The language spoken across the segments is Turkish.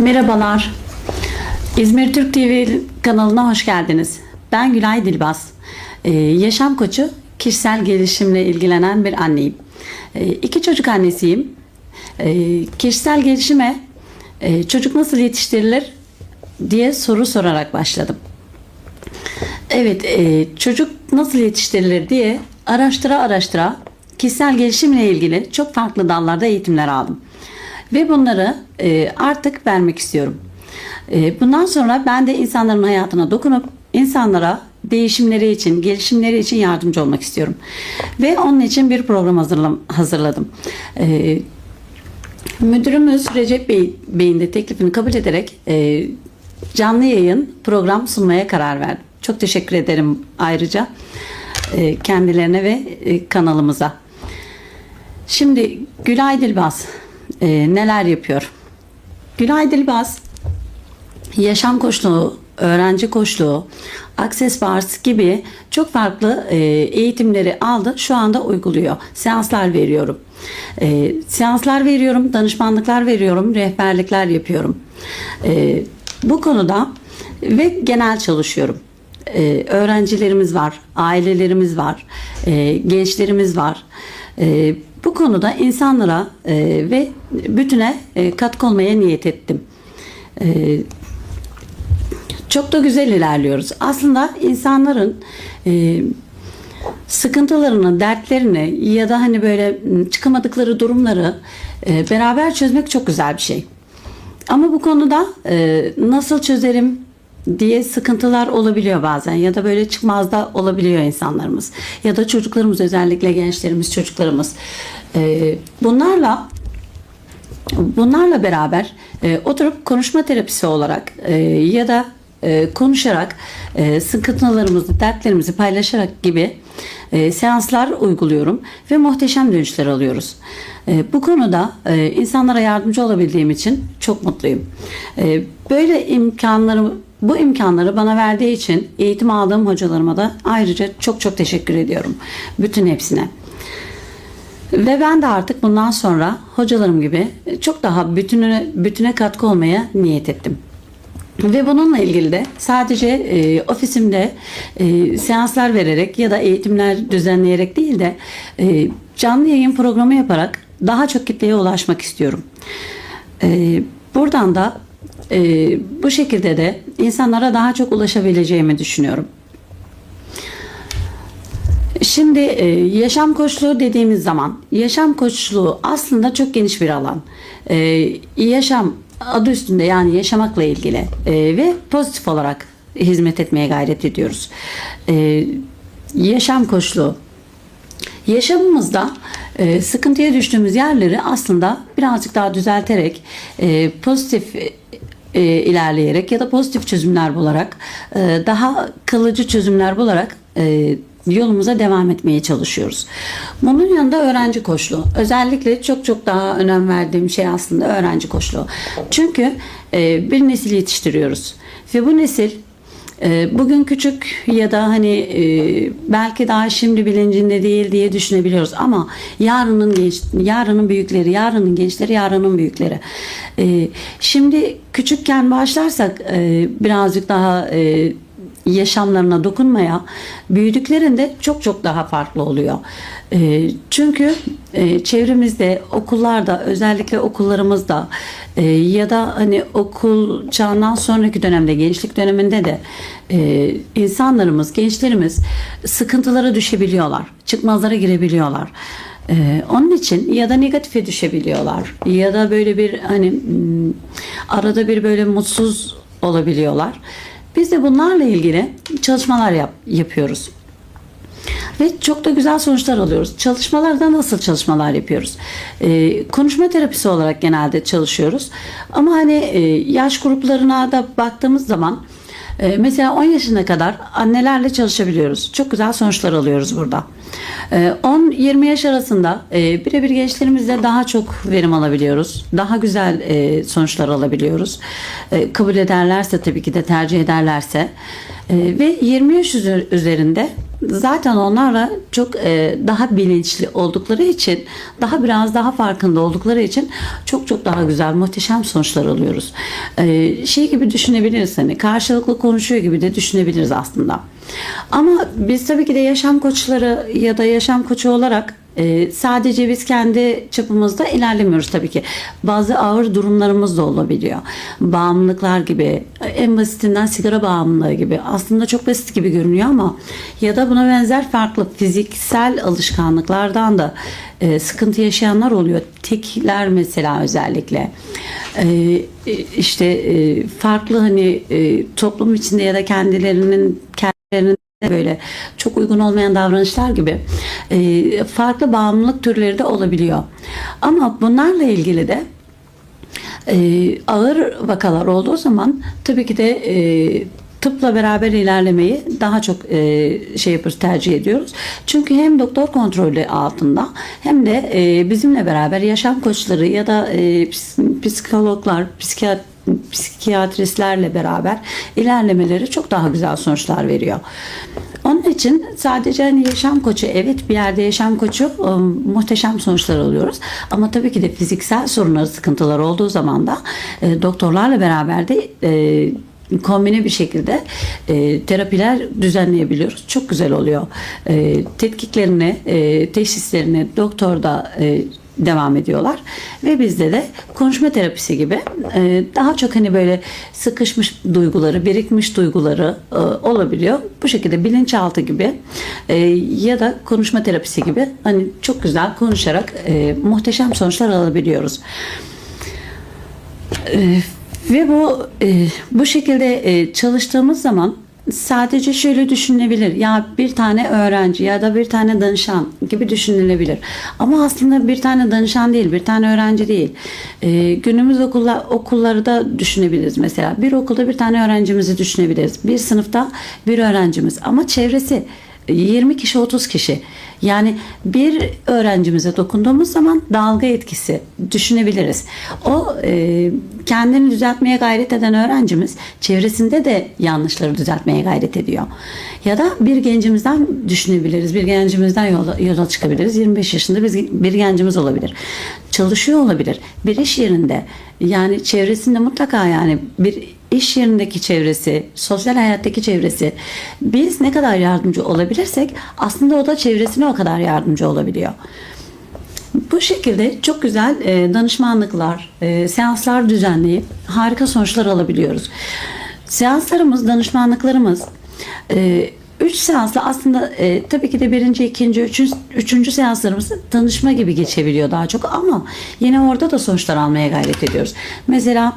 Merhabalar. İzmir Türk TV kanalına hoş geldiniz. Ben Gülay Dilbaz. Ee, yaşam koçu, kişisel gelişimle ilgilenen bir anneyim. Ee, iki çocuk annesiyim. Ee, kişisel gelişime e, çocuk nasıl yetiştirilir diye soru sorarak başladım. Evet, e, çocuk nasıl yetiştirilir diye araştıra araştıra kişisel gelişimle ilgili çok farklı dallarda eğitimler aldım. Ve bunları e, artık vermek istiyorum. E, bundan sonra ben de insanların hayatına dokunup insanlara değişimleri için, gelişimleri için yardımcı olmak istiyorum. Ve onun için bir program hazırladım. E, Müdürümüz Recep Bey, Bey'in de teklifini kabul ederek e, canlı yayın program sunmaya karar verdim. Çok teşekkür ederim ayrıca e, kendilerine ve e, kanalımıza. Şimdi Gülay Dilbaz e, neler yapıyor? Gülay Dilbaz yaşam koçluğu, öğrenci koçluğu, Access Bars gibi çok farklı e, eğitimleri aldı. Şu anda uyguluyor. Seanslar veriyorum. E, seanslar veriyorum, danışmanlıklar veriyorum, rehberlikler yapıyorum. E, bu konuda ve genel çalışıyorum. E, öğrencilerimiz var, ailelerimiz var, e, gençlerimiz var. E, bu konuda insanlara e, ve bütüne e, katkı olmaya niyet ettim. E, çok da güzel ilerliyoruz. Aslında insanların e, sıkıntılarını, dertlerini ya da hani böyle çıkamadıkları durumları e, beraber çözmek çok güzel bir şey. Ama bu konuda e, nasıl çözerim diye sıkıntılar olabiliyor bazen ya da böyle çıkmazda olabiliyor insanlarımız ya da çocuklarımız özellikle gençlerimiz çocuklarımız E, bunlarla bunlarla beraber e, oturup konuşma terapisi olarak e, ya da e, konuşarak sıkıntılarımızı, dertlerimizi paylaşarak gibi seanslar uyguluyorum ve muhteşem dönüşler alıyoruz. Bu konuda insanlara yardımcı olabildiğim için çok mutluyum. Böyle imkanları bu imkanları bana verdiği için eğitim aldığım hocalarıma da ayrıca çok çok teşekkür ediyorum. Bütün hepsine. Ve ben de artık bundan sonra hocalarım gibi çok daha bütüne, bütüne katkı olmaya niyet ettim. Ve bununla ilgili de sadece e, ofisimde e, seanslar vererek ya da eğitimler düzenleyerek değil de e, canlı yayın programı yaparak daha çok kitleye ulaşmak istiyorum. E, buradan da e, bu şekilde de insanlara daha çok ulaşabileceğimi düşünüyorum. Şimdi e, yaşam koçluğu dediğimiz zaman yaşam koçluğu aslında çok geniş bir alan. E, yaşam adı üstünde yani yaşamakla ilgili e, ve pozitif olarak hizmet etmeye gayret ediyoruz. Yaşam koçluğu yaşamımızda sıkıntıya düştüğümüz yerleri aslında birazcık daha düzelterek pozitif e, ilerleyerek ya da pozitif çözümler bularak e, daha kalıcı çözümler bularak e, yolumuza devam etmeye çalışıyoruz. Bunun yanında öğrenci koçluğu. Özellikle çok çok daha önem verdiğim şey aslında öğrenci koçluğu. Çünkü e, bir nesil yetiştiriyoruz. Ve bu nesil bugün küçük ya da hani e, belki daha şimdi bilincinde değil diye düşünebiliyoruz ama yarının genç, yarının büyükleri, yarının gençleri, yarının büyükleri. E, şimdi küçükken başlarsak e, birazcık daha e, yaşamlarına dokunmaya büyüdüklerinde çok çok daha farklı oluyor. E, çünkü e, çevremizde okullarda özellikle okullarımızda e, ya da hani okul çağından sonraki dönemde gençlik döneminde de e, insanlarımız gençlerimiz sıkıntılara düşebiliyorlar çıkmazlara girebiliyorlar. Ee, onun için ya da negatife düşebiliyorlar ya da böyle bir hani arada bir böyle mutsuz olabiliyorlar. Biz de bunlarla ilgili çalışmalar yap, yapıyoruz. Ve çok da güzel sonuçlar alıyoruz. Çalışmalarda nasıl çalışmalar yapıyoruz? Ee, konuşma terapisi olarak genelde çalışıyoruz. Ama hani e, yaş gruplarına da baktığımız zaman e, mesela 10 yaşına kadar annelerle çalışabiliyoruz. Çok güzel sonuçlar alıyoruz burada. E, 10-20 yaş arasında e, birebir gençlerimizle daha çok verim alabiliyoruz. Daha güzel e, sonuçlar alabiliyoruz. E, kabul ederlerse tabii ki de tercih ederlerse. Ve 20 yaş üzerinde zaten onlarla çok e, daha bilinçli oldukları için daha biraz daha farkında oldukları için çok çok daha güzel muhteşem sonuçlar alıyoruz. E, şey gibi düşünebiliriz hani karşılıklı konuşuyor gibi de düşünebiliriz aslında. Ama biz tabii ki de yaşam koçları ya da yaşam koçu olarak ee, sadece biz kendi çapımızda ilerlemiyoruz tabii ki. Bazı ağır durumlarımız da olabiliyor. Bağımlılıklar gibi, en basitinden sigara bağımlılığı gibi. Aslında çok basit gibi görünüyor ama ya da buna benzer farklı fiziksel alışkanlıklardan da e, sıkıntı yaşayanlar oluyor. Tekler mesela özellikle. Ee, işte e, farklı hani e, toplum içinde ya da kendilerinin kendilerinin böyle çok uygun olmayan davranışlar gibi e, farklı bağımlılık türleri de olabiliyor. Ama bunlarla ilgili de e, ağır vakalar olduğu zaman tabii ki de e, tıpla beraber ilerlemeyi daha çok e, şey yapıyoruz tercih ediyoruz. Çünkü hem doktor kontrolü altında hem de e, bizimle beraber yaşam koçları ya da e, ps- psikologlar, psikiyat psikiyatristlerle beraber ilerlemeleri çok daha güzel sonuçlar veriyor. Onun için sadece hani yaşam koçu evet bir yerde yaşam koçu e, muhteşem sonuçlar alıyoruz. Ama tabii ki de fiziksel sorunları sıkıntılar olduğu zaman da e, doktorlarla beraber de e, kombine bir şekilde e, terapiler düzenleyebiliyoruz. Çok güzel oluyor. E, tetkiklerini, e, teşhislerini doktorda e, devam ediyorlar ve bizde de konuşma terapisi gibi e, daha çok hani böyle sıkışmış duyguları, birikmiş duyguları e, olabiliyor. Bu şekilde bilinçaltı gibi e, ya da konuşma terapisi gibi hani çok güzel konuşarak muhteşem sonuçlar alabiliyoruz. Ve bu bu şekilde çalıştığımız zaman sadece şöyle düşünülebilir. Ya bir tane öğrenci ya da bir tane danışan gibi düşünülebilir. Ama aslında bir tane danışan değil, bir tane öğrenci değil. E, günümüz okullar, okulları da düşünebiliriz mesela. Bir okulda bir tane öğrencimizi düşünebiliriz. Bir sınıfta bir öğrencimiz ama çevresi 20 kişi 30 kişi. Yani bir öğrencimize dokunduğumuz zaman dalga etkisi düşünebiliriz. O e, kendini düzeltmeye gayret eden öğrencimiz çevresinde de yanlışları düzeltmeye gayret ediyor. Ya da bir gencimizden düşünebiliriz. Bir gencimizden yola, yola çıkabiliriz. 25 yaşında biz, bir gencimiz olabilir. Çalışıyor olabilir. Bir iş yerinde yani çevresinde mutlaka yani bir iş yerindeki çevresi, sosyal hayattaki çevresi biz ne kadar yardımcı olabilirsek aslında o da çevresine o kadar yardımcı olabiliyor. Bu şekilde çok güzel e, danışmanlıklar, e, seanslar düzenleyip harika sonuçlar alabiliyoruz. Seanslarımız, danışmanlıklarımız e, Üç seansla aslında e, tabii ki de birinci, ikinci, üçüncü, üçüncü seanslarımız danışma gibi geçebiliyor daha çok ama yine orada da sonuçlar almaya gayret ediyoruz. Mesela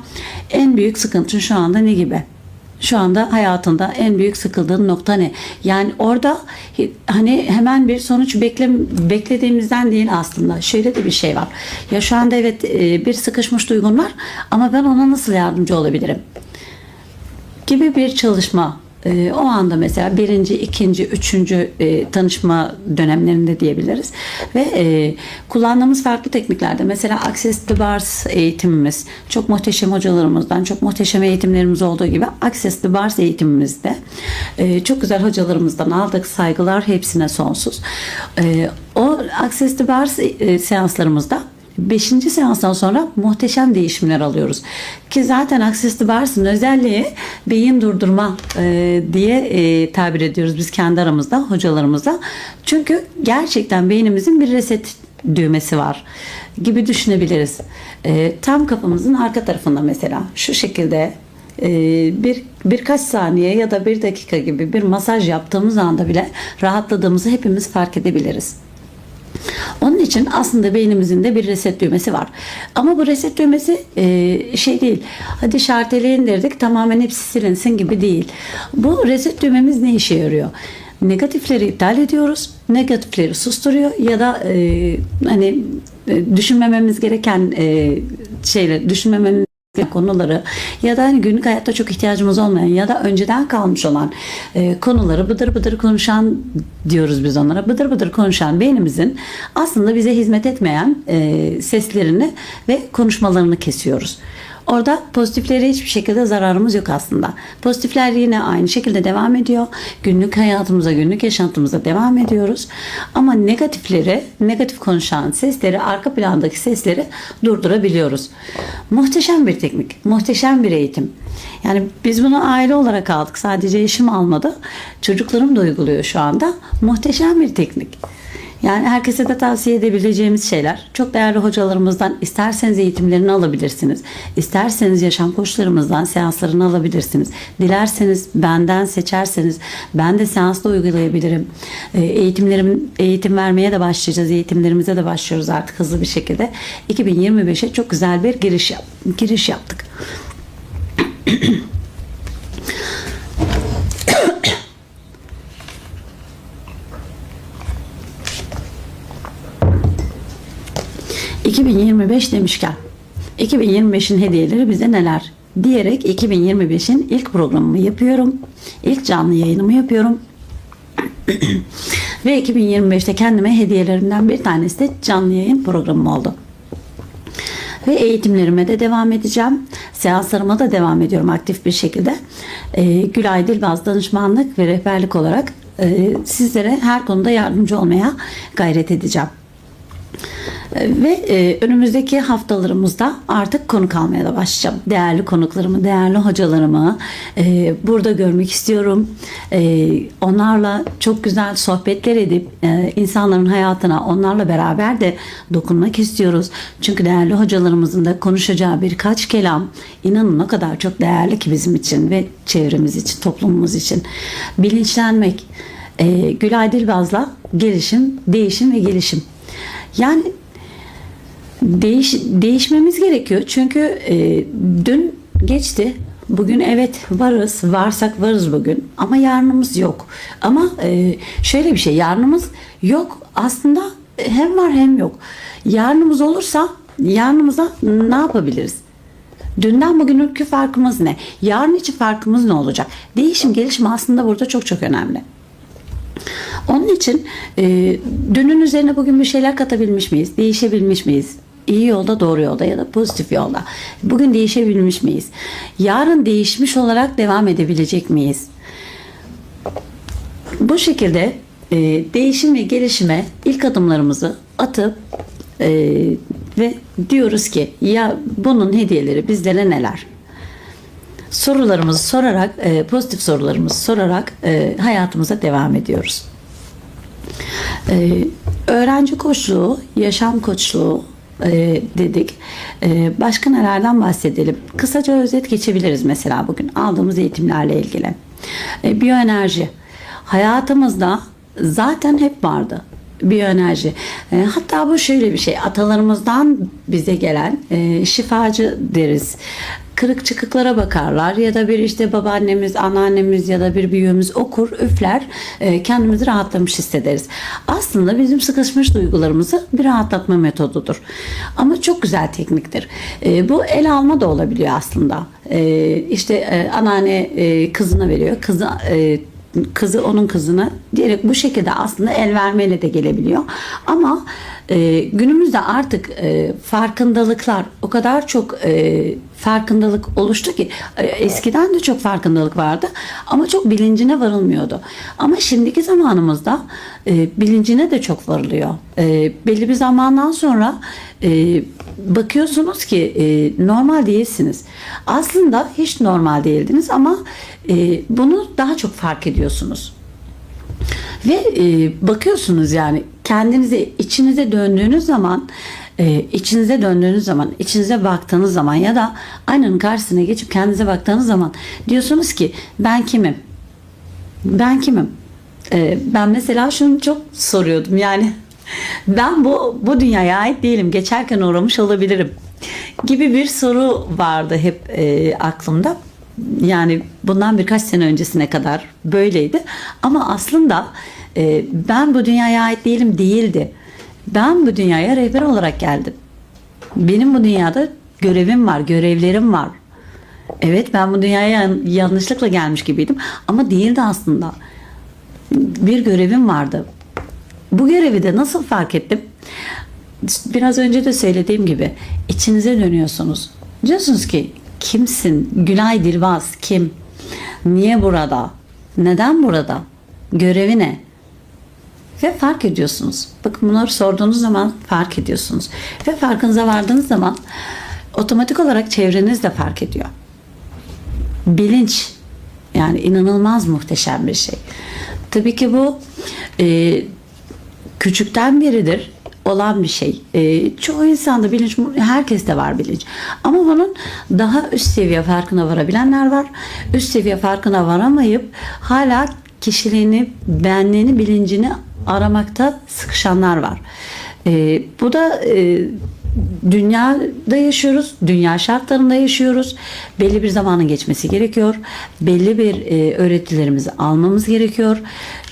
en büyük sıkıntın şu anda ne gibi? Şu anda hayatında en büyük sıkıldığın nokta ne? Yani orada hani hemen bir sonuç bekle, beklediğimizden değil aslında. Şöyle de bir şey var. Ya şu anda evet e, bir sıkışmış duygun var ama ben ona nasıl yardımcı olabilirim? gibi bir çalışma e, o anda mesela birinci, ikinci, üçüncü e, tanışma dönemlerinde diyebiliriz. Ve e, kullandığımız farklı tekniklerde mesela Access to Bars eğitimimiz çok muhteşem hocalarımızdan çok muhteşem eğitimlerimiz olduğu gibi Access to Bars eğitimimizde e, çok güzel hocalarımızdan aldık saygılar hepsine sonsuz. E, o Access to Bars e, seanslarımızda Beşinci seanstan sonra muhteşem değişimler alıyoruz. Ki zaten Access to Bars'ın özelliği beyin durdurma e, diye e, tabir ediyoruz biz kendi aramızda hocalarımızla. Çünkü gerçekten beynimizin bir reset düğmesi var gibi düşünebiliriz. E, tam kafamızın arka tarafında mesela şu şekilde e, bir birkaç saniye ya da bir dakika gibi bir masaj yaptığımız anda bile rahatladığımızı hepimiz fark edebiliriz. Onun için aslında beynimizin de bir reset düğmesi var. Ama bu reset düğmesi e, şey değil. Hadi şarteli indirdik tamamen hepsi silinsin gibi değil. Bu reset düğmemiz ne işe yarıyor? Negatifleri iptal ediyoruz. Negatifleri susturuyor ya da e, hani e, düşünmememiz gereken e, şeyler, düşünmememiz konuları ya da hani günlük hayatta çok ihtiyacımız olmayan ya da önceden kalmış olan e, konuları bıdır bıdır konuşan diyoruz biz onlara. Bıdır bıdır konuşan beynimizin aslında bize hizmet etmeyen e, seslerini ve konuşmalarını kesiyoruz. Orada pozitiflere hiçbir şekilde zararımız yok aslında. Pozitifler yine aynı şekilde devam ediyor. Günlük hayatımıza, günlük yaşantımıza devam ediyoruz. Ama negatifleri, negatif konuşan sesleri, arka plandaki sesleri durdurabiliyoruz. Muhteşem bir teknik, muhteşem bir eğitim. Yani biz bunu aile olarak aldık. Sadece eşim almadı. Çocuklarım da uyguluyor şu anda. Muhteşem bir teknik. Yani herkese de tavsiye edebileceğimiz şeyler. Çok değerli hocalarımızdan isterseniz eğitimlerini alabilirsiniz. İsterseniz yaşam koçlarımızdan seanslarını alabilirsiniz. Dilerseniz benden seçerseniz ben de seansla uygulayabilirim. Ee, Eğitimlerim, eğitim vermeye de başlayacağız. Eğitimlerimize de başlıyoruz artık hızlı bir şekilde. 2025'e çok güzel bir giriş, yap, giriş yaptık. ...2025 demişken... ...2025'in hediyeleri bize neler? Diyerek 2025'in ilk programımı yapıyorum. İlk canlı yayınımı yapıyorum. Ve 2025'te kendime hediyelerimden bir tanesi de canlı yayın programım oldu. Ve eğitimlerime de devam edeceğim. Seanslarıma da devam ediyorum aktif bir şekilde. Ee, Gülay Dilbaz danışmanlık ve rehberlik olarak e, sizlere her konuda yardımcı olmaya gayret edeceğim. Ve e, önümüzdeki haftalarımızda artık konuk almaya da başlayacağım. Değerli konuklarımı, değerli hocalarımı e, burada görmek istiyorum. E, onlarla çok güzel sohbetler edip e, insanların hayatına onlarla beraber de dokunmak istiyoruz. Çünkü değerli hocalarımızın da konuşacağı birkaç kelam inanın o kadar çok değerli ki bizim için ve çevremiz için, toplumumuz için. Bilinçlenmek, e, Gülay Dilbaz'la gelişim, değişim ve gelişim. Yani değiş, değişmemiz gerekiyor. Çünkü e, dün geçti. Bugün evet varız, varsak varız bugün ama yarınımız yok. Ama e, şöyle bir şey, yarınımız yok aslında hem var hem yok. Yarınımız olursa yarınımıza ne yapabiliriz? Dünden bugününkü farkımız ne? Yarın için farkımız ne olacak? Değişim, gelişim aslında burada çok çok önemli. Onun için e, dünün üzerine bugün bir şeyler katabilmiş miyiz? Değişebilmiş miyiz? İyi yolda, doğru yolda ya da pozitif yolda. Bugün değişebilmiş miyiz? Yarın değişmiş olarak devam edebilecek miyiz? Bu şekilde e, değişim ve gelişime ilk adımlarımızı atıp e, ve diyoruz ki ya bunun hediyeleri bizlere neler? Sorularımızı sorarak, e, pozitif sorularımızı sorarak e, hayatımıza devam ediyoruz. Ee, öğrenci koçluğu, yaşam koçluğu e, dedik. E, başka nelerden bahsedelim? Kısaca özet geçebiliriz mesela bugün aldığımız eğitimlerle ilgili. E, biyoenerji. Hayatımızda zaten hep vardı biyoenerji. E, hatta bu şöyle bir şey atalarımızdan bize gelen şifacı deriz. Kırık çıkıklara bakarlar ya da bir işte babaannemiz, anneannemiz ya da bir büyüğümüz okur, üfler, e, kendimizi rahatlamış hissederiz. Aslında bizim sıkışmış duygularımızı bir rahatlatma metodudur. Ama çok güzel tekniktir. E, bu el alma da olabiliyor aslında. E, işte anneanne kızına veriyor, kızı kızı onun kızına diyerek bu şekilde aslında el vermeyle de gelebiliyor. Ama e, günümüzde artık e, farkındalıklar o kadar çok e, farkındalık oluştu ki e, eskiden de çok farkındalık vardı ama çok bilincine varılmıyordu. Ama şimdiki zamanımızda e, bilincine de çok varılıyor. E, belli bir zamandan sonra e, bakıyorsunuz ki e, normal değilsiniz. Aslında hiç normal değildiniz ama e, bunu daha çok fark ediyorsunuz. Ve e, bakıyorsunuz yani kendinize içinize döndüğünüz zaman e, içinize döndüğünüz zaman içinize baktığınız zaman ya da aynanın karşısına geçip kendinize baktığınız zaman diyorsunuz ki ben kimim? Ben kimim? E, ben mesela şunu çok soruyordum yani ben bu bu dünyaya ait değilim. Geçerken uğramış olabilirim gibi bir soru vardı hep e, aklımda. Yani bundan birkaç sene öncesine kadar böyleydi. Ama aslında e, ben bu dünyaya ait değilim değildi. Ben bu dünyaya rehber olarak geldim. Benim bu dünyada görevim var, görevlerim var. Evet ben bu dünyaya yan- yanlışlıkla gelmiş gibiydim ama değildi aslında. Bir görevim vardı. Bu görevi de nasıl fark ettim? Biraz önce de söylediğim gibi içinize dönüyorsunuz. Diyorsunuz ki kimsin? Gülay Dilbaz kim? Niye burada? Neden burada? Görevi ne? Ve fark ediyorsunuz. Bakın bunları sorduğunuz zaman fark ediyorsunuz. Ve farkınıza vardığınız zaman otomatik olarak çevreniz de fark ediyor. Bilinç yani inanılmaz muhteşem bir şey. Tabii ki bu e, küçükten beridir olan bir şey. E, çoğu insanda bilinç, herkeste var bilinç. Ama bunun daha üst seviye farkına varabilenler var. Üst seviye farkına varamayıp hala kişiliğini, benliğini, bilincini aramakta sıkışanlar var. E, bu da e, dünyada yaşıyoruz. Dünya şartlarında yaşıyoruz. Belli bir zamanın geçmesi gerekiyor. Belli bir e, öğretilerimizi almamız gerekiyor.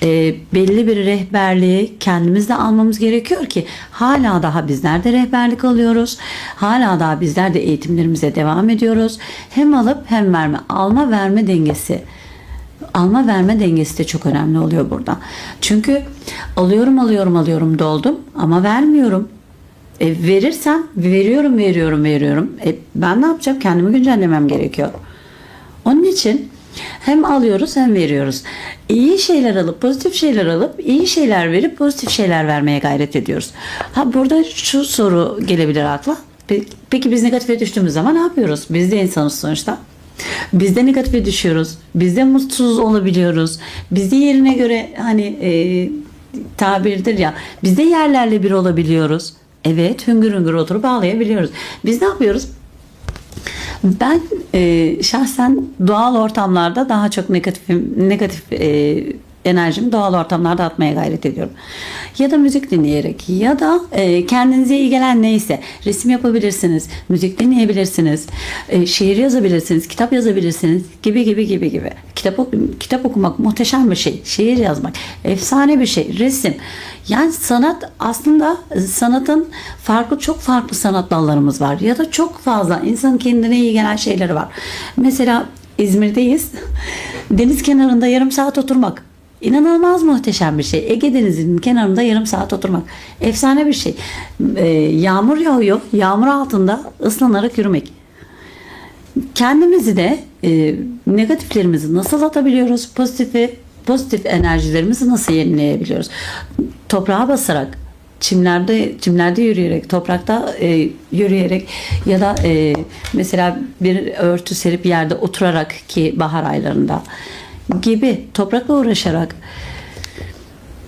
E, belli bir rehberliği kendimiz de almamız gerekiyor ki hala daha bizler de rehberlik alıyoruz. Hala daha bizler de eğitimlerimize devam ediyoruz. Hem alıp hem verme. Alma verme dengesi alma verme dengesi de çok önemli oluyor burada. Çünkü alıyorum alıyorum alıyorum doldum ama vermiyorum. E, verirsem veriyorum veriyorum veriyorum. E, ben ne yapacağım? Kendimi güncellemem gerekiyor. Onun için hem alıyoruz hem veriyoruz. İyi şeyler alıp pozitif şeyler alıp iyi şeyler verip pozitif şeyler vermeye gayret ediyoruz. Ha burada şu soru gelebilir akla. Pe- Peki biz negatife düştüğümüz zaman ne yapıyoruz? Biz de insanız sonuçta. Biz de negatife düşüyoruz. Biz de mutsuz olabiliyoruz. Biz de yerine göre hani e, tabirdir ya biz de yerlerle bir olabiliyoruz. Evet hüngür hüngür oturup ağlayabiliyoruz. Biz ne yapıyoruz? Ben e, şahsen doğal ortamlarda daha çok negatif negatif e, enerjimi doğal ortamlarda atmaya gayret ediyorum. Ya da müzik dinleyerek ya da e, kendinize iyi gelen neyse resim yapabilirsiniz, müzik dinleyebilirsiniz, e, şiir yazabilirsiniz, kitap yazabilirsiniz gibi gibi gibi gibi. Kitap kitap okumak muhteşem bir şey. Şiir yazmak efsane bir şey. Resim. Yani sanat aslında sanatın farklı çok farklı sanat dallarımız var ya da çok fazla insanın kendine iyi gelen şeyleri var. Mesela İzmir'deyiz. Deniz kenarında yarım saat oturmak. İnanılmaz muhteşem bir şey. Ege Denizi'nin kenarında yarım saat oturmak. Efsane bir şey. Ee, yağmur yağıyor. Yağmur altında ıslanarak yürümek. Kendimizi de e, negatiflerimizi nasıl atabiliyoruz? Pozitifi, pozitif enerjilerimizi nasıl yenileyebiliyoruz? Toprağa basarak, çimlerde çimlerde yürüyerek, toprakta e, yürüyerek ya da e, mesela bir örtü serip yerde oturarak ki bahar aylarında gibi toprakla uğraşarak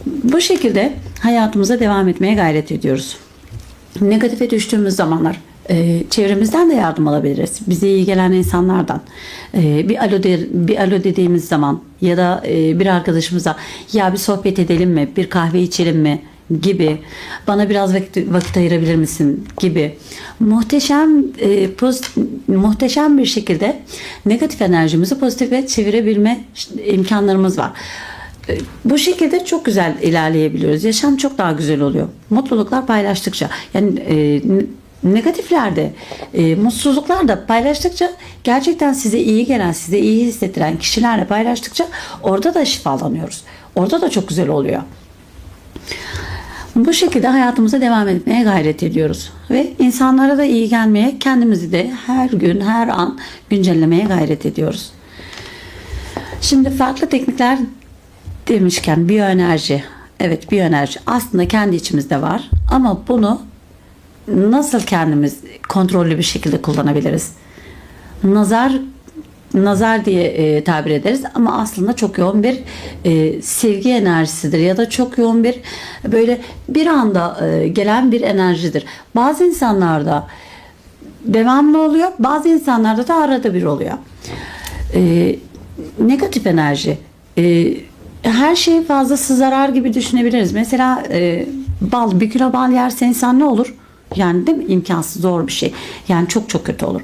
bu şekilde hayatımıza devam etmeye gayret ediyoruz. Negatife düştüğümüz zamanlar e, çevremizden de yardım alabiliriz. Bize iyi gelen insanlardan. E, bir alo de, bir alo dediğimiz zaman ya da e, bir arkadaşımıza ya bir sohbet edelim mi? Bir kahve içelim mi? Gibi bana biraz vakit, vakit ayırabilir misin gibi muhteşem e, poz- muhteşem bir şekilde negatif enerjimizi pozitife çevirebilme imkanlarımız var. E, Bu şekilde çok güzel ilerleyebiliyoruz. Yaşam çok daha güzel oluyor. Mutluluklar paylaştıkça. Yani e, negatiflerde, e, mutsuzluklar da paylaştıkça gerçekten size iyi gelen, size iyi hissettiren kişilerle paylaştıkça orada da şifalanıyoruz. Orada da çok güzel oluyor. Bu şekilde hayatımıza devam etmeye gayret ediyoruz. Ve insanlara da iyi gelmeye, kendimizi de her gün, her an güncellemeye gayret ediyoruz. Şimdi farklı teknikler demişken biyoenerji. Evet biyoenerji aslında kendi içimizde var ama bunu nasıl kendimiz kontrollü bir şekilde kullanabiliriz? Nazar nazar diye e, tabir ederiz ama aslında çok yoğun bir e, sevgi enerjisidir ya da çok yoğun bir böyle bir anda e, gelen bir enerjidir. Bazı insanlarda devamlı oluyor, bazı insanlarda da arada bir oluyor. E, negatif enerji. E, her şey fazlası zarar gibi düşünebiliriz. Mesela e, bal, bir kilo bal yerse insan ne olur? Yani değil mi? İmkansız zor bir şey. Yani çok çok kötü olur.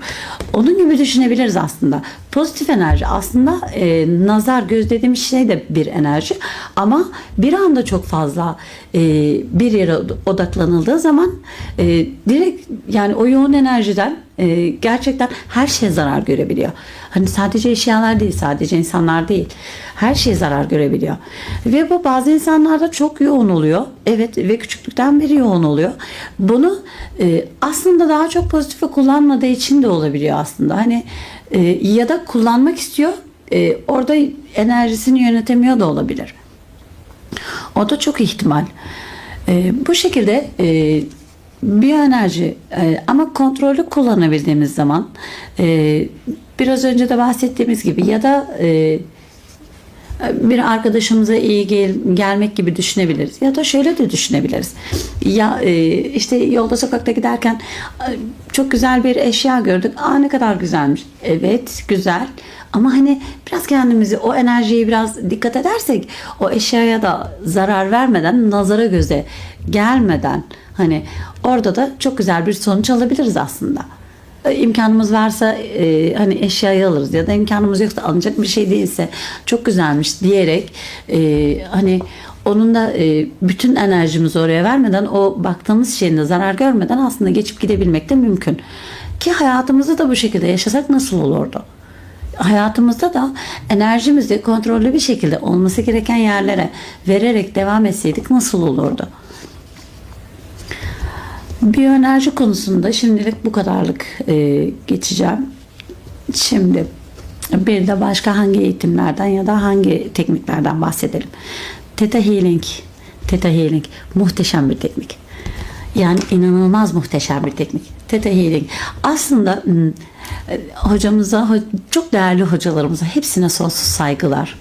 Onun gibi düşünebiliriz aslında. Pozitif enerji aslında e, nazar göz dediğimiz şey de bir enerji ama bir anda çok fazla e, bir yere odaklanıldığı zaman e, direkt yani o yoğun enerjiden e, gerçekten her şey zarar görebiliyor. Hani sadece eşyalar değil, sadece insanlar değil. Her şey zarar görebiliyor. Ve bu bazı insanlarda çok yoğun oluyor. Evet ve küçüklükten beri yoğun oluyor. Bunu e, aslında daha çok pozitife kullanmadığı için de olabiliyor aslında. Hani e, ya da kullanmak istiyor. e, orada enerjisini yönetemiyor da olabilir. O da çok ihtimal. E, bu şekilde e, biyoenerji e, ama kontrollü kullanabildiğimiz zaman e, biraz önce de bahsettiğimiz gibi ya da e, bir arkadaşımıza iyi gel, gelmek gibi düşünebiliriz. Ya da şöyle de düşünebiliriz. Ya e, işte yolda sokakta giderken e, çok güzel bir eşya gördük. Aa ne kadar güzelmiş. Evet güzel. Ama hani biraz kendimizi o enerjiyi biraz dikkat edersek o eşyaya da zarar vermeden nazara göze gelmeden hani orada da çok güzel bir sonuç alabiliriz aslında imkanımız varsa e, hani eşyayı alırız ya da imkanımız yoksa alınacak bir şey değilse çok güzelmiş diyerek e, hani onun da e, bütün enerjimizi oraya vermeden o baktığımız şeyin de zarar görmeden aslında geçip gidebilmek de mümkün. Ki hayatımızı da bu şekilde yaşasak nasıl olurdu? hayatımızda da enerjimizi kontrollü bir şekilde olması gereken yerlere vererek devam etseydik nasıl olurdu? Biyoenerji konusunda şimdilik bu kadarlık e, geçeceğim. Şimdi bir de başka hangi eğitimlerden ya da hangi tekniklerden bahsedelim. Theta Healing. Theta Healing muhteşem bir teknik. Yani inanılmaz muhteşem bir teknik. Theta Healing. Aslında hmm, e, hocamıza, ho- çok değerli hocalarımıza hepsine sonsuz saygılar.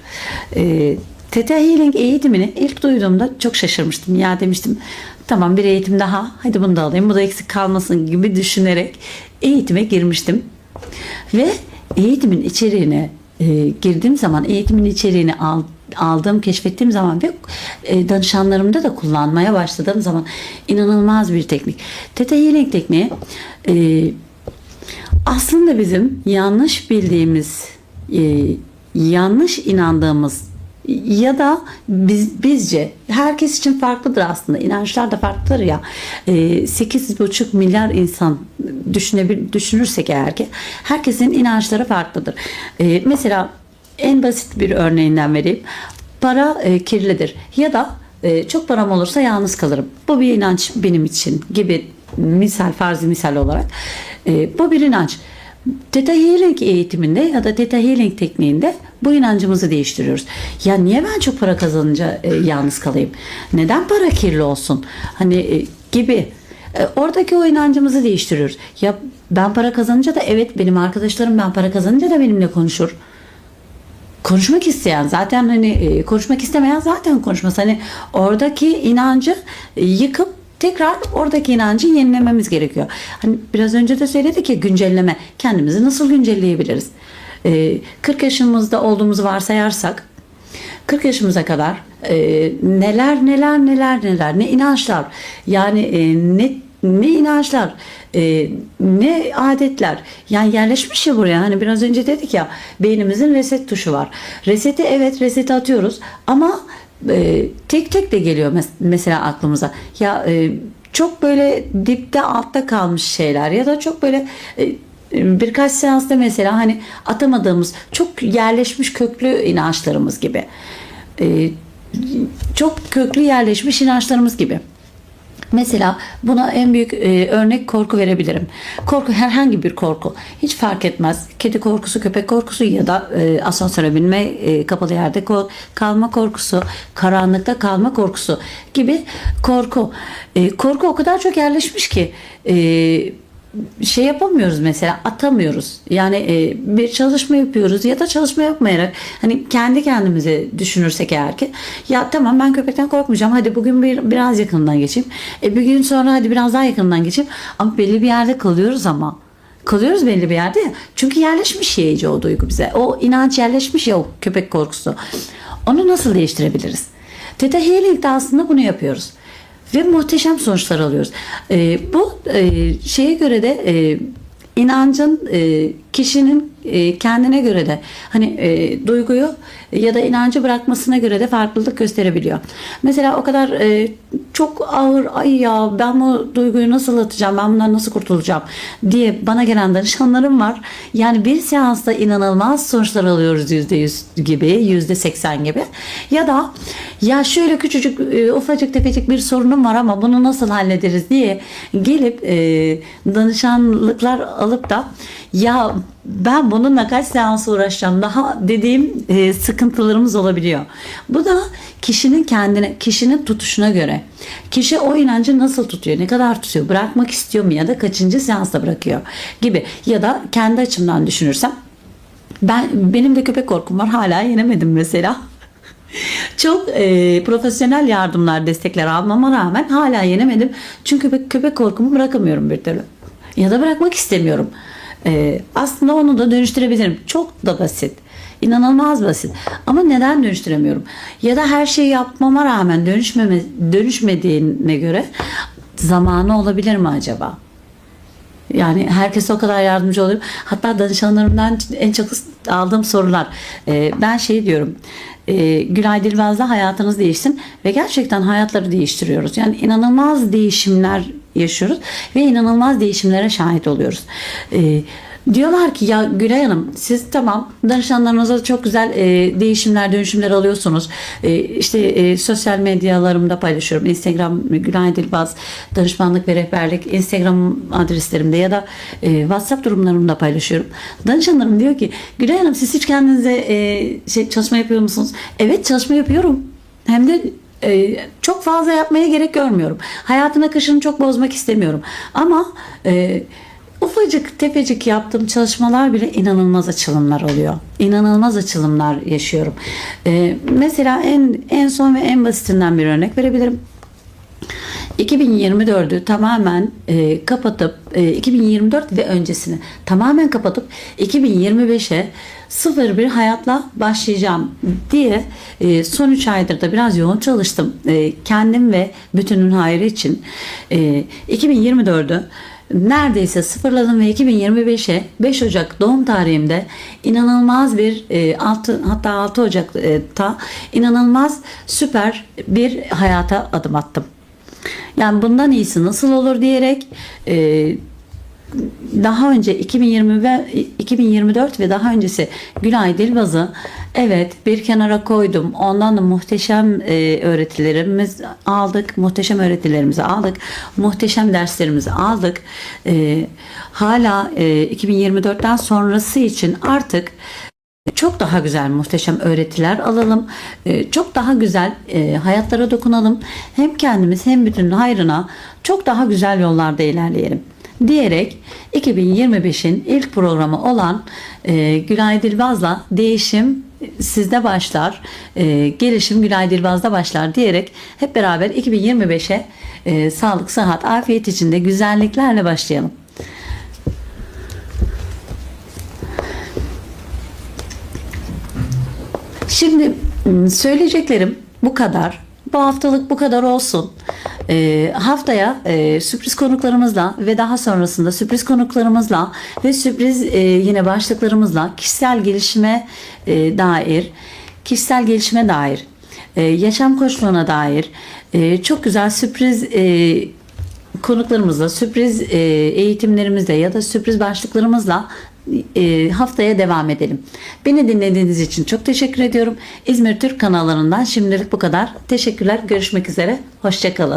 E, Theta Healing eğitimini ilk duyduğumda çok şaşırmıştım. Ya demiştim tamam bir eğitim daha hadi bunu da alayım bu da eksik kalmasın gibi düşünerek eğitime girmiştim. Ve eğitimin içeriğine e, girdiğim zaman eğitimin içeriğini al, aldığım, keşfettiğim zaman ve e, danışanlarımda da kullanmaya başladığım zaman inanılmaz bir teknik. Theta Healing tekniği e, aslında bizim yanlış bildiğimiz, e, yanlış inandığımız ya da biz bizce herkes için farklıdır aslında inançlar da farklıdır ya e, 8,5 milyar insan düşünebil düşünürsek eğer ki herkesin inançları farklıdır. E, mesela en basit bir örneğinden vereyim. Para e, kirlidir ya da e, çok param olursa yalnız kalırım. Bu bir inanç benim için gibi misal farzi misal olarak. E, bu bir inanç. Theta Healing eğitiminde ya da Theta Healing tekniğinde bu inancımızı değiştiriyoruz. Ya niye ben çok para kazanınca e, yalnız kalayım? Neden para kirli olsun? Hani e, gibi. E, oradaki o inancımızı değiştiriyoruz. Ya ben para kazanınca da evet benim arkadaşlarım ben para kazanınca da benimle konuşur konuşmak isteyen zaten hani e, konuşmak istemeyen zaten konuşmaz. Hani oradaki inancı yıkıp tekrar oradaki inancı yenilememiz gerekiyor. Hani biraz önce de söyledik ya güncelleme. Kendimizi nasıl güncelleyebiliriz? E, 40 yaşımızda olduğumuzu varsayarsak 40 yaşımıza kadar e, neler neler neler neler ne inançlar yani e, ne ne inançlar e, ne adetler yani yerleşmiş ya buraya. Hani biraz önce dedik ya beynimizin reset tuşu var. Reseti evet reseti atıyoruz ama tek tek de geliyor mes- mesela aklımıza. Ya çok böyle dipte altta kalmış şeyler ya da çok böyle birkaç seansta mesela hani atamadığımız çok yerleşmiş köklü inançlarımız gibi e, çok köklü yerleşmiş inançlarımız gibi. Mesela buna en büyük e, örnek korku verebilirim. Korku herhangi bir korku. Hiç fark etmez. Kedi korkusu, köpek korkusu ya da e, asansöre binme, e, kapalı yerde ko- kalma korkusu, karanlıkta kalma korkusu gibi korku. E, korku o kadar çok yerleşmiş ki e, şey yapamıyoruz mesela atamıyoruz. Yani e, bir çalışma yapıyoruz ya da çalışma yapmayarak hani kendi kendimize düşünürsek eğer ki ya tamam ben köpekten korkmayacağım. Hadi bugün bir, biraz yakından geçeyim. E, bir gün sonra hadi biraz daha yakından geçeyim. Ama belli bir yerde kalıyoruz ama. Kalıyoruz belli bir yerde ya. Çünkü yerleşmiş yiyeci o duygu bize. O inanç yerleşmiş ya o köpek korkusu. Onu nasıl değiştirebiliriz? Theta Healing'de aslında bunu yapıyoruz ve muhteşem sonuçlar alıyoruz. E, bu e, şeye göre de e, inancın e, kişinin e, kendine göre de hani e, duyguyu ya da inancı bırakmasına göre de farklılık gösterebiliyor. Mesela o kadar e, çok ağır ay ya ben bu duyguyu nasıl atacağım ben bundan nasıl kurtulacağım diye bana gelen danışanlarım var. Yani bir seansta inanılmaz sonuçlar alıyoruz %100 gibi %80 gibi ya da ya şöyle küçücük e, ufacık tefecik bir sorunum var ama bunu nasıl hallederiz diye gelip e, danışanlıklar alıp da ya ben bununla kaç seans uğraşacağım daha dediğim e, sıkıntılarımız olabiliyor. Bu da kişinin kendine, kişinin tutuşuna göre. Kişi o inancı nasıl tutuyor, ne kadar tutuyor, bırakmak istiyor mu ya da kaçıncı seansta bırakıyor gibi. Ya da kendi açımdan düşünürsem ben benim de köpek korkum var hala yenemedim mesela. Çok e, profesyonel yardımlar, destekler almama rağmen hala yenemedim. Çünkü köpek, köpek korkumu bırakamıyorum bir türlü. Ya da bırakmak istemiyorum. E, aslında onu da dönüştürebilirim. Çok da basit. İnanılmaz basit. Ama neden dönüştüremiyorum? Ya da her şeyi yapmama rağmen dönüşmeme, dönüşmediğine göre zamanı olabilir mi acaba? Yani herkese o kadar yardımcı oluyorum. Hatta danışanlarımdan en çok aldığım sorular. Ee, ben şey diyorum. E, Gülay Dilbaz'la hayatınız değişsin ve gerçekten hayatları değiştiriyoruz. Yani inanılmaz değişimler yaşıyoruz ve inanılmaz değişimlere şahit oluyoruz. E, Diyorlar ki ya Gülay Hanım siz tamam danışanlarınıza çok güzel e, değişimler dönüşümler alıyorsunuz. E, işte e, sosyal medyalarımda paylaşıyorum. Instagram Gülay Dilbaz danışmanlık ve rehberlik Instagram adreslerimde ya da e, WhatsApp durumlarımda paylaşıyorum. Danışanlarım diyor ki Gülay Hanım siz hiç kendinize e, şey çalışma yapıyor musunuz? Evet çalışma yapıyorum. Hem de e, çok fazla yapmaya gerek görmüyorum. Hayatın akışını çok bozmak istemiyorum. Ama e, ufacık tefecik yaptığım çalışmalar bile inanılmaz açılımlar oluyor. İnanılmaz açılımlar yaşıyorum. E, mesela en en son ve en basitinden bir örnek verebilirim. 2024'ü tamamen e, kapatıp e, 2024 ve öncesini tamamen kapatıp 2025'e sıfır bir hayatla başlayacağım diye e, son 3 aydır da biraz yoğun çalıştım. E, kendim ve bütünün hayrı için e, 2024'ü neredeyse sıfırladım ve 2025'e 5 Ocak doğum tarihimde inanılmaz bir e, 6 hatta 6 Ocak'ta inanılmaz süper bir hayata adım attım. Yani bundan iyisi nasıl olur diyerek e, daha önce 2020 ve 2024 ve daha öncesi Gülay Dilbaz'ı evet bir kenara koydum. Ondan da muhteşem e, öğretilerimiz aldık. Muhteşem öğretilerimizi aldık. Muhteşem derslerimizi aldık. E, hala e, 2024'ten sonrası için artık çok daha güzel muhteşem öğretiler alalım. Ee, Çok daha güzel e, hayatlara dokunalım. Hem kendimiz hem bütün hayrına çok daha güzel yollarda ilerleyelim diyerek 2025'in ilk programı olan e, Gülay Dilbaz'la değişim sizde başlar, e, gelişim Gülay Dilbaz'da başlar diyerek hep beraber 2025'e e, sağlık, sıhhat, afiyet içinde güzelliklerle başlayalım. Şimdi m, söyleyeceklerim bu kadar. Bu haftalık bu kadar olsun. Ee, haftaya e, sürpriz konuklarımızla ve daha sonrasında sürpriz konuklarımızla ve sürpriz e, yine başlıklarımızla kişisel gelişime e, dair, kişisel gelişime dair, e, yaşam koçluğuna dair e, çok güzel sürpriz e, konuklarımızla, sürpriz e, eğitimlerimizle ya da sürpriz başlıklarımızla e, haftaya devam edelim. Beni dinlediğiniz için çok teşekkür ediyorum. İzmir Türk kanallarından şimdilik bu kadar. Teşekkürler. Görüşmek üzere. Hoşçakalın.